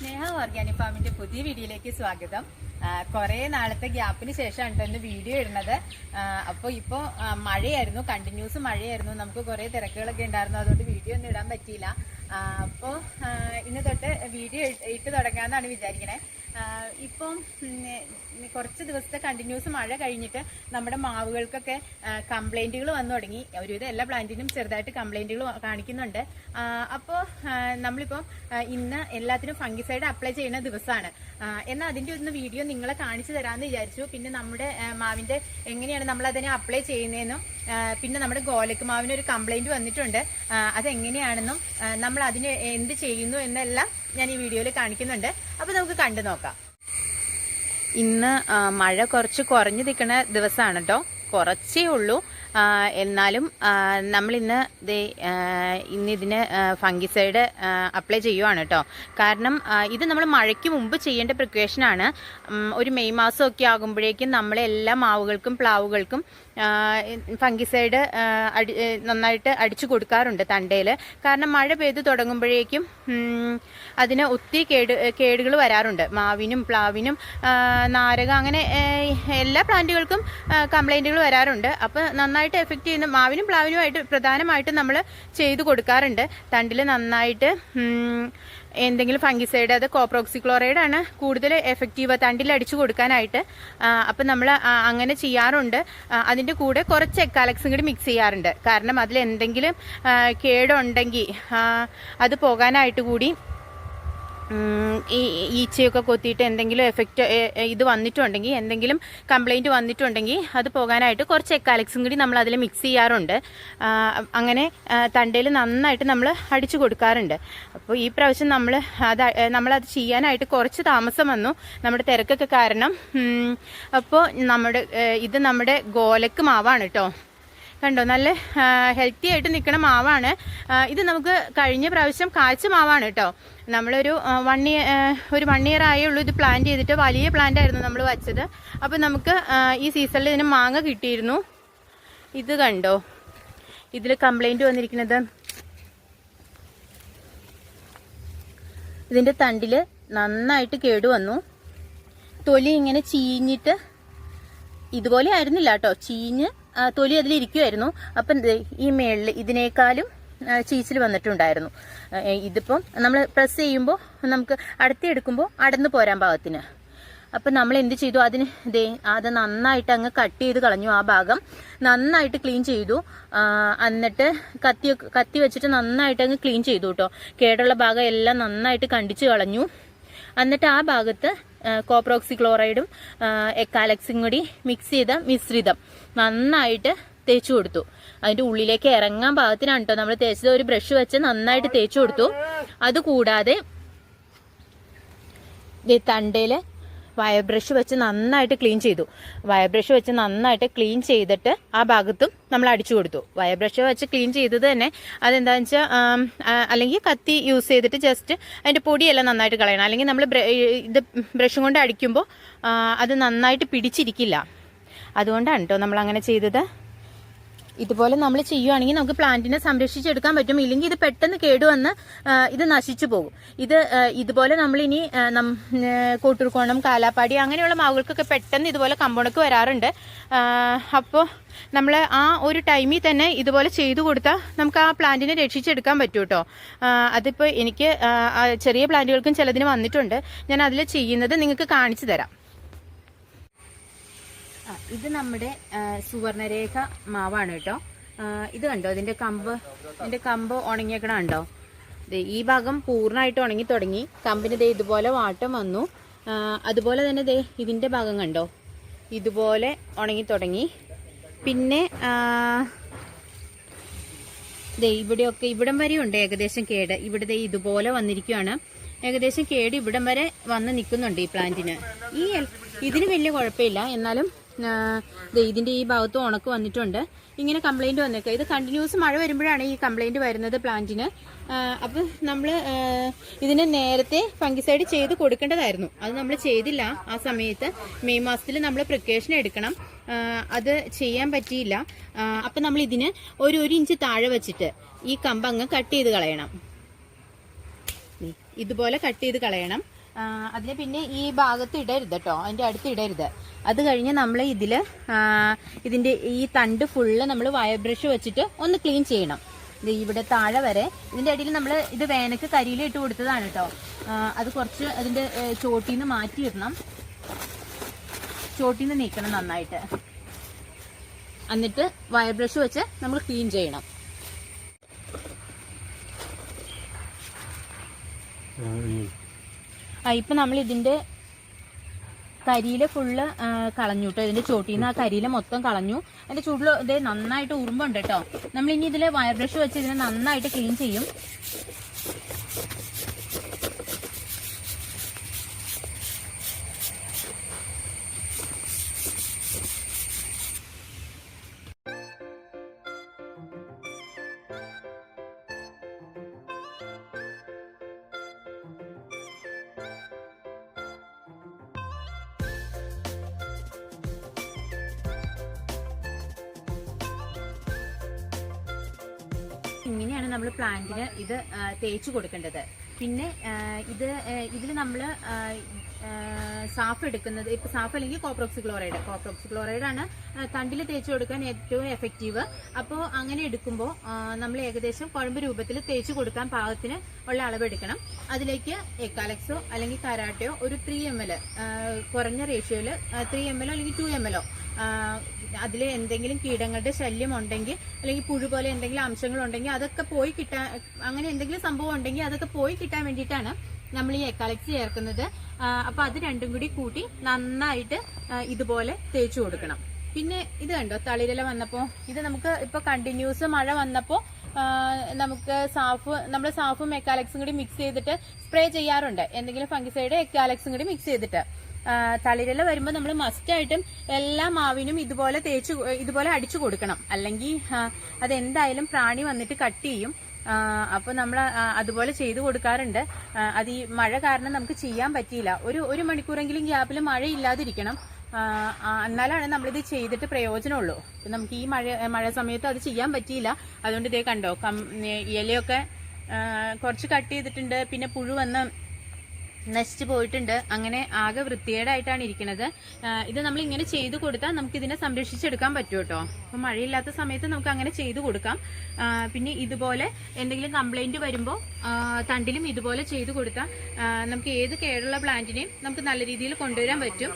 സ്നേഹ organic ഫാമിന്റെ പുതിയ വീഡിയോയിലേക്ക് സ്വാഗതം. കുറെ നാളത്തെ ഗ്യാപ്പിന് ശേഷമാണ് ട്ടോ ഇന്ന് വീഡിയോ ഇടുന്നത്. അപ്പോൾ ഇപ്പോൾ മഴയായിരുന്നു കണ്ടിന്യൂസ് മഴയായിരുന്നു. നമുക്ക് കുറെ തിരക്കുകളൊക്കെ ഉണ്ടായിരുന്നു. അതുകൊണ്ട് വീഡിയോ ഒന്നും ഇടാൻ പറ്റിയില്ല. അപ്പോൾ ഇന്ന് തൊട്ട് വീഡിയോ ഇട്ട് തുടങ്ങാമെന്നാണ് വിചാരിക്കണേ. ഇപ്പം കുറച്ച് ദിവസത്തെ കണ്ടിന്യൂസ് മഴ കഴിഞ്ഞിട്ട് നമ്മുടെ മാവുകൾക്കൊക്കെ കംപ്ലൈന്റുകൾ വന്നു തുടങ്ങി. ഒരുവിധം എല്ലാ പ്ലാന്റിനും ചെറുതായിട്ട് കംപ്ലൈന്റുകൾ കാണിക്കുന്നുണ്ട്. അപ്പോൾ നമ്മളിപ്പോൾ ഇന്ന് എല്ലാത്തിനും ഫംഗിസൈഡ് അപ്ലൈ ചെയ്യുന്ന ദിവസമാണ്. എന്നാൽ അതിന്റെ ഒന്ന് വീഡിയോ നിങ്ങളെ കാണിച്ചു തരാമെന്ന് വിചാരിച്ചു. പിന്നെ നമ്മുടെ മാവിന്റെ എങ്ങനെയാണ് നമ്മൾ അതിനെ അപ്ലൈ ചെയ്യുന്നതെന്നും പിന്നെ നമ്മുടെ ഗോലക്ക് മാവിനൊരു ഒരു കംപ്ലൈന്റ് വന്നിട്ടുണ്ട് അതെങ്ങനെയാണെന്നും നമ്മൾ അതിന് എന്ത് ചെയ്യുന്നു എന്നെല്ലാം ഞാൻ ഈ വീഡിയോയിൽ കാണിക്കുന്നുണ്ട്. അപ്പോൾ നമുക്ക് കണ്ടു നോക്കാം. ഇന്ന് മഴ കുറച്ച് കുറഞ്ഞു നിൽക്കുന്ന ദിവസമാണ് കേട്ടോ കുറച്ചേ ഉള്ളൂ. എന്നാലും നമ്മൾ ഇന്ന് ദേ ആ, ഇന്ന് ഇതിന് ഫംഗിസൈഡ് അപ്ലൈ ചെയ്യുവാണ് കേട്ടോ കാരണം ഇത് നമ്മൾ മഴയ്ക്ക് മുമ്പ് ചെയ്യേണ്ട പ്രിക്കോഷനാണ് ഒരു മെയ് മാസമൊക്കെ ആകുമ്പോഴേക്കും നമ്മളെ എല്ലാ മാവുകൾക്കും പ്ലാവുകൾക്കും ഫംഗിസൈഡ് അടി നന്നായിട്ട് അടിച്ചു കൊടുക്കാറുണ്ട് തണ്ടയിൽ കാരണം മഴ പെയ്ത് തുടങ്ങുമ്പോഴേക്കും അതിന് ഒത്തിരി കേട് കേടുകൾ വരാറുണ്ട്. മാവിനും പ്ലാവിനും നാരക അങ്ങനെ എല്ലാ പ്ലാന്റുകൾക്കും കംപ്ലൈന്റുകൾ വരാറുണ്ട്. അപ്പോൾ നന്നായിട്ട് എഫക്റ്റ് ചെയ്യുന്ന മാവിനും പ്ലാവിനുമായിട്ട് പ്രധാനമായിട്ടും നമ്മൾ ചെയ്ത് കൊടുക്കാറുണ്ട്. തണ്ടിൽ നന്നായിട്ട് എന്തെങ്കിലും ഫംഗിസൈഡ് അത് കോപ്രോക്സിക്ലോറൈഡ് ആണ് കൂടുതൽ എഫക്റ്റീവ് തണ്ടിൽ അടിച്ചു കൊടുക്കാനായിട്ട്. അപ്പം നമ്മൾ അങ്ങനെ ചെയ്യാറുണ്ട്. അതിന്റെ കൂടെ കുറച്ച് എക്കാലക്സും കൂടി മിക്സ് ചെയ്യാറുണ്ട്. കാരണം അതിൽ എന്തെങ്കിലും കേടുണ്ടെങ്കിൽ അത് പോകാനായിട്ട് കൂടി ഈ ഈച്ചയൊക്കെ കൊത്തിയിട്ട് എന്തെങ്കിലും എഫക്റ്റ് ഇത് വന്നിട്ടുണ്ടെങ്കിൽ എന്തെങ്കിലും കംപ്ലൈന്റ് വന്നിട്ടുണ്ടെങ്കിൽ അത് പോകാനായിട്ട് കുറച്ച് എക്കാലക്സും കൂടി നമ്മൾ അതിൽ മിക്സ് ചെയ്യാറുണ്ട്. അങ്ങനെ തണ്ടയിൽ നന്നായിട്ട് നമ്മൾ അടിച്ചു കൊടുക്കാറുണ്ട്. അപ്പോൾ ഈ പ്രാവശ്യം നമ്മൾ അത് നമ്മളത് ചെയ്യാനായിട്ട് കുറച്ച് താമസം വന്നു. നമ്മുടെ തിരക്കൊക്കെ കാരണം അപ്പോൾ നമ്മുടെ ഇത് നമ്മുടെ ഗോലക്ക് മാവാണ് കേട്ടോ കണ്ടോ നല്ല ഹെൽത്തി ആയിട്ട് നിൽക്കുന്ന മാവാണ്. ഇത് നമുക്ക് കഴിഞ്ഞ പ്രാവശ്യം കാഴ്ച മാവാണ് കേട്ടോ. നമ്മളൊരു വൺ ഇയർ ഒരു വൺ ഇയർ ആയേ ഉള്ളൂ ഇത് പ്ലാന്റ് ചെയ്തിട്ട്. വലിയ പ്ലാന്റ് ആയിരുന്നു നമ്മൾ വച്ചത്. അപ്പോൾ നമുക്ക് ഈ സീസണിൽ ഇതിന് മാങ്ങ കിട്ടിയിരുന്നു. ഇത് കണ്ടോ? ഇതിൽ കംപ്ലൈന്റ് വന്നിരിക്കുന്നത്. ഇതിന്റെ തണ്ടിൽ നന്നായിട്ട് കേടുവന്നു തൊലി ഇങ്ങനെ ചീഞ്ഞിട്ട് ഇതുപോലെ ആയിരുന്നില്ല കേട്ടോ. ചീഞ്ഞ് തൊലി അതിലിരിക്കുമായിരുന്നു അപ്പം ഈ മേളിൽ ഇതിനേക്കാളും ചീച്ചിൽ വന്നിട്ടുണ്ടായിരുന്നു. ഇതിപ്പം നമ്മൾ പ്രസ് ചെയ്യുമ്പോൾ നമുക്ക് അടുത്തെടുക്കുമ്പോൾ അടന്നു പോരാൻ ഭാഗത്തിന് അപ്പം നമ്മൾ എന്ത് ചെയ്തു? അതിന് ദേ അത് നന്നായിട്ട് അങ്ങ് കട്ട് ചെയ്ത് കളഞ്ഞു ആ ഭാഗം. നന്നായിട്ട് ക്ലീൻ ചെയ്തു. എന്നിട്ട് കത്തി കത്തി വെച്ചിട്ട് നന്നായിട്ട് അങ്ങ് ക്ലീൻ ചെയ്തു കേട്ടോ. കേടുള്ള ഭാഗം എല്ലാം നന്നായിട്ട് കണ്ടിച്ച് കളഞ്ഞു. എന്നിട്ട് ആ ഭാഗത്ത് കോപ്രോക്സി ക്ലോറൈഡും എക്കാലക്സും കൂടി മിക്സ് ചെയ്ത മിശ്രിതം നന്നായിട്ട് തേച്ചു കൊടുത്തു. അതിന്റെ ഉള്ളിലേക്ക് ഇറങ്ങാൻ പാകത്തിനാണ് കേട്ടോ നമ്മൾ തേച്ചത്. ഒരു ബ്രഷ് വെച്ച് നന്നായിട്ട് തേച്ചു കൊടുത്തു. അതുകൂടാതെ തണ്ടയിൽ വയർ ബ്രഷ് വെച്ച് നന്നായിട്ട് ക്ലീൻ ചെയ്തു. വയർ ബ്രഷ് വെച്ച് നന്നായിട്ട് ക്ലീൻ ചെയ്തിട്ട് ആ ഭാഗത്തും നമ്മൾ അടിച്ചു കൊടുത്തു. വയർ ബ്രഷ് വെച്ച് ക്ലീൻ ചെയ്തത് തന്നെ അതെന്താണെന്ന് വെച്ചാൽ അല്ലെങ്കിൽ കത്തി യൂസ് ചെയ്തിട്ട് ജസ്റ്റ് അതിന്റെ പൊടിയെല്ലാം നന്നായിട്ട് കളയണം. അല്ലെങ്കിൽ നമ്മൾ ഇത് ബ്രഷും കൊണ്ട് അടിക്കുമ്പോൾ അത് നന്നായിട്ട് പിടിച്ചിരിക്കില്ല. അതുകൊണ്ടാണ് കേട്ടോ നമ്മൾ അങ്ങനെ ചെയ്തത്. ഇതുപോലെ നമ്മൾ ചെയ്യുവാണെങ്കിൽ നമുക്ക് പ്ലാന്റിനെ സംരക്ഷിച്ചെടുക്കാൻ പറ്റും. ഇല്ലെങ്കിൽ ഇത് പെട്ടെന്ന് കേടുവന്ന് ഇത് നശിച്ചു പോകും. ഇത് ഇതുപോലെ നമ്മളിനി നം- കാലാപ്പാടി അങ്ങനെയുള്ള മാവുകൾക്കൊക്കെ പെട്ടെന്ന് ഇതുപോലെ കമ്പോണക്ക് വരാറുണ്ട്. അപ്പോൾ നമ്മൾ ആ ഒരു ടൈമിൽ തന്നെ ഇതുപോലെ ചെയ്തു കൊടുത്താൽ നമുക്ക് ആ പ്ലാന്റിനെ രക്ഷിച്ചെടുക്കാൻ പറ്റും കേട്ടോ അതിപ്പോൾ എനിക്ക് ചെറിയ പ്ലാന്റുകൾക്കും ചിലതിന് വന്നിട്ടുണ്ട്. ഞാൻ അതിൽ ചെയ്യുന്നത് നിങ്ങൾക്ക് കാണിച്ചു തരാം. ഇത് നമ്മുടെ സുവർണരേഖ മാവാണ് കേട്ടോ. ഇത് കണ്ടോ? ഇതിന്റെ കമ്പ് ഇതിന്റെ കമ്പ് ഉണങ്ങിയേക്കണ കണ്ടോ ഈ ഭാഗം പൂർണമായിട്ട് ഉണങ്ങി തുടങ്ങി. കമ്പിന് ദേ ഇതുപോലെ വാട്ടം വന്നു. അതുപോലെ തന്നെ ദേ ഇതിന്റെ ഭാഗം കണ്ടോ? ഇതുപോലെ ഉണങ്ങി തുടങ്ങി. പിന്നെ ദേ ഇവിടെയൊക്കെ ഇവിടം വരെ ഉണ്ട് ഏകദേശം കേട്. ഇവിടെ ദേ ഇതുപോലെ വന്നിരിക്കുകയാണ് ഏകദേശം കേട് ഇവിടം വരെ വന്ന് നിൽക്കുന്നുണ്ട് ഈ പ്ലാന്റിന്. ഈ ഇതിന് വലിയ കുഴപ്പമില്ല. എന്നാലും ഇതിന്റെ ഈ ഭാഗത്ത് ഉണക്ക് വന്നിട്ടുണ്ട്. ഇങ്ങനെ കംപ്ലൈന്റ് വന്നേക്കുക ഇത് കണ്ടിന്യൂസ് മഴ വരുമ്പോഴാണ് ഈ കംപ്ലൈന്റ് വരുന്നത് പ്ലാന്റിന് അപ്പം നമ്മൾ ഇതിന് നേരത്തെ ഫംഗിസൈഡ് ചെയ്ത് കൊടുക്കേണ്ടതായിരുന്നു. അത് നമ്മൾ ചെയ്തില്ല ആ സമയത്ത്. മെയ് മാസത്തിൽ നമ്മൾ പ്രിക്കോഷൻ എടുക്കണം. അത് ചെയ്യാൻ പറ്റിയില്ല. അപ്പം നമ്മൾ ഇതിന് ഒരു ഒരു ഇഞ്ച് താഴെ വെച്ചിട്ട് ഈ കമ്പ് അങ്ങ് കട്ട് ചെയ്ത് കളയണം. ഇതുപോലെ കട്ട് ചെയ്ത് കളയണം. അതിന് പിന്നെ ഈ ഭാഗത്ത് ഇടരുത് കേട്ടോ അതിന്റെ അടുത്ത് ഇടരുത്. അത് കഴിഞ്ഞ് നമ്മൾ ഇതിൽ ഇതിന്റെ ഈ തണ്ട് ഫുള്ള് നമ്മൾ വയർ ബ്രഷ് വെച്ചിട്ട് ഒന്ന് ക്ലീൻ ചെയ്യണം. ഇത് ഇവിടെ താഴെ വരെ. ഇതിന്റെ അടിയിൽ നമ്മൾ ഇത് വേനക്ക് കരിയിൽ ഇട്ട് കൊടുത്തതാണ് കേട്ടോ അത് കുറച്ച് അതിന്റെ ചോട്ടിൽ നിന്ന് മാറ്റി ഇടണം. ചോട്ടിൽ നിന്ന് നീക്കണം നന്നായിട്ട്. എന്നിട്ട് വയർ ബ്രഷ് വെച്ച് നമ്മൾ ക്ലീൻ ചെയ്യണം. ഇപ്പൊ നമ്മൾ ഇതിന്റെ കരിയില ഫുള്ള് കളഞ്ഞു കേട്ടോ ഇതിന്റെ ചോട്ടിൽ നിന്ന് ആ കരിയില മൊത്തം കളഞ്ഞു. അതിന്റെ ചൂടിൽ ഇത് നന്നായിട്ട് ഉറുമ്പുണ്ട് കേട്ടോ നമ്മൾ ഇനി ഇതിൽ വയർ ബ്രഷ് വെച്ച് ഇതിനെ നന്നായിട്ട് ക്ലീൻ ചെയ്യും. ഇങ്ങനെയാണ് നമ്മൾ പ്ലാന്റിന് ഇത് തേച്ചു കൊടുക്കേണ്ടത്. പിന്നെ ഇത് ഇതിൽ നമ്മൾ സാഫ് എടുക്കുന്നത് ഇപ്പൊ സാഫ് അല്ലെങ്കിൽ കോപ്രോക്സി ക്ലോറൈഡ് കോപ്രോക്സി ക്ലോറൈഡ് ആണ് തണ്ടിൽ തേച്ച് കൊടുക്കാൻ ഏറ്റവും എഫക്റ്റീവ് അപ്പോൾ അങ്ങനെ എടുക്കുമ്പോൾ നമ്മൾ ഏകദേശം കുഴമ്പ് രൂപത്തിൽ തേച്ച് കൊടുക്കാൻ പാകത്തിന് ഉള്ള അളവ് എടുക്കണം. അതിലേക്ക് എക്കാലക്സോ അല്ലെങ്കിൽ കരാട്ടയോ ഒരു ത്രീ എം എൽ കുറഞ്ഞ റേഷ്യോയിൽ ത്രീ എം എല്ലോ അല്ലെങ്കിൽ ടു എം എല്ലോ അതിൽ എന്തെങ്കിലും കീടങ്ങളുടെ ശല്യം ഉണ്ടെങ്കിൽ അല്ലെങ്കിൽ പുഴു പോലെ എന്തെങ്കിലും അംശങ്ങൾ ഉണ്ടെങ്കിൽ അതൊക്കെ പോയി കിട്ടാൻ അങ്ങനെ എന്തെങ്കിലും സംഭവം ഉണ്ടെങ്കിൽ അതൊക്കെ പോയി കിട്ടാൻ വേണ്ടിയിട്ടാണ് നമ്മൾ ഈ എക്കാലക്സ് ചേർക്കുന്നത്. അപ്പൊ അത് രണ്ടും കൂടി കൂട്ടി നന്നായിട്ട് ഇതുപോലെ തേച്ചു കൊടുക്കണം. പിന്നെ ഇത് കണ്ടോ തളിരില വന്നപ്പോൾ ഇത് നമുക്ക് ഇപ്പൊ കണ്ടിന്യൂസ് മഴ വന്നപ്പോൾ നമുക്ക് സാഫ് നമ്മൾ സാഫും എക്കാലക്സും കൂടി മിക്സ് ചെയ്തിട്ട് സ്പ്രേ ചെയ്യാറുണ്ട്. എന്തെങ്കിലും ഫംഗിസൈഡ് എക്കാലക്സും കൂടി മിക്സ് ചെയ്തിട്ട്. തളിരില വരുമ്പോൾ നമ്മൾ മസ്റ്റായിട്ടും എല്ലാ മാവിനും ഇതുപോലെ തേച്ച് ഇതുപോലെ അടിച്ചു കൊടുക്കണം. അല്ലെങ്കിൽ അതെന്തായാലും പ്രാണി വന്നിട്ട് കട്ട് ചെയ്യും. അപ്പൊ നമ്മൾ അതുപോലെ ചെയ്തു കൊടുക്കാറുണ്ട്. അത് ഈ മഴ കാരണം നമുക്ക് ചെയ്യാൻ പറ്റിയില്ല. ഒരു ഒരു മണിക്കൂറെങ്കിലും ഗ്യാപ്പിൽ മഴ ഇല്ലാതിരിക്കണം എന്നാലാണ് നമ്മളിത് ചെയ്തിട്ട് പ്രയോജനമുള്ളൂ. നമുക്ക് ഈ മഴ മഴ സമയത്ത് അത് ചെയ്യാൻ പറ്റിയില്ല. അതുകൊണ്ട് ഇതേ കണ്ടോ ഇലയൊക്കെ കുറച്ച് കട്ട് ചെയ്തിട്ടുണ്ട്. പിന്നെ പുഴു വന്ന് നശിച്ചു പോയിട്ടുണ്ട്. അങ്ങനെ ആകെ വൃത്തികേടായിട്ടാണ് ഇരിക്കുന്നത്. ഇത് നമ്മൾ ഇങ്ങനെ ചെയ്തു കൊടുത്താൽ നമുക്ക് ഇതിനെ സംരക്ഷിച്ചെടുക്കാൻ പറ്റും കേട്ടോ അപ്പൊ മഴയില്ലാത്ത സമയത്ത് നമുക്ക് അങ്ങനെ ചെയ്തു കൊടുക്കാം. പിന്നെ ഇതുപോലെ എന്തെങ്കിലും കംപ്ലൈന്റ് വരുമ്പോൾ തണ്ടിലും ഇതുപോലെ ചെയ്തു കൊടുത്താൽ നമുക്ക് ഏത് കേടുള്ള പ്ലാന്റിനെയും നമുക്ക് നല്ല രീതിയിൽ കൊണ്ടുവരാൻ പറ്റും.